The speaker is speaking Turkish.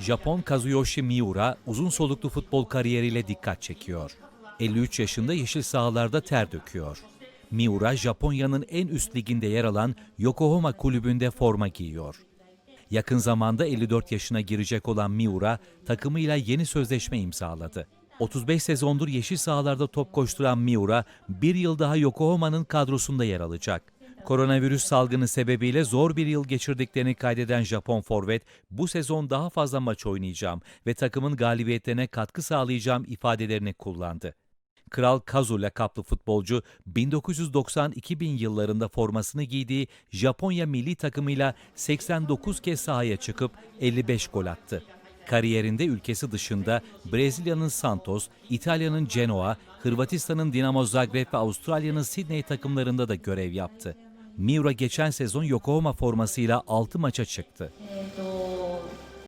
Japon Kazuyoshi Miura uzun soluklu futbol kariyeriyle dikkat çekiyor. 53 yaşında yeşil sahalarda ter döküyor. Miura, Japonya'nın en üst liginde yer alan Yokohama kulübünde forma giyiyor. Yakın zamanda 54 yaşına girecek olan Miura, takımıyla yeni sözleşme imzaladı. 35 sezondur yeşil sahalarda top koşturan Miura, bir yıl daha Yokohama'nın kadrosunda yer alacak. Koronavirüs salgını sebebiyle zor bir yıl geçirdiklerini kaydeden Japon forvet, bu sezon daha fazla maç oynayacağım ve takımın galibiyetlerine katkı sağlayacağım ifadelerini kullandı. Kral Kazu lakaplı futbolcu 1990-2000 yıllarında formasını giydiği Japonya milli takımıyla 89 kez sahaya çıkıp 55 gol attı. Kariyerinde ülkesi dışında Brezilya'nın Santos, İtalya'nın Genoa, Hırvatistan'ın Dinamo Zagreb ve Avustralya'nın Sydney takımlarında da görev yaptı. Miura geçen sezon Yokohama formasıyla 6 maça çıktı.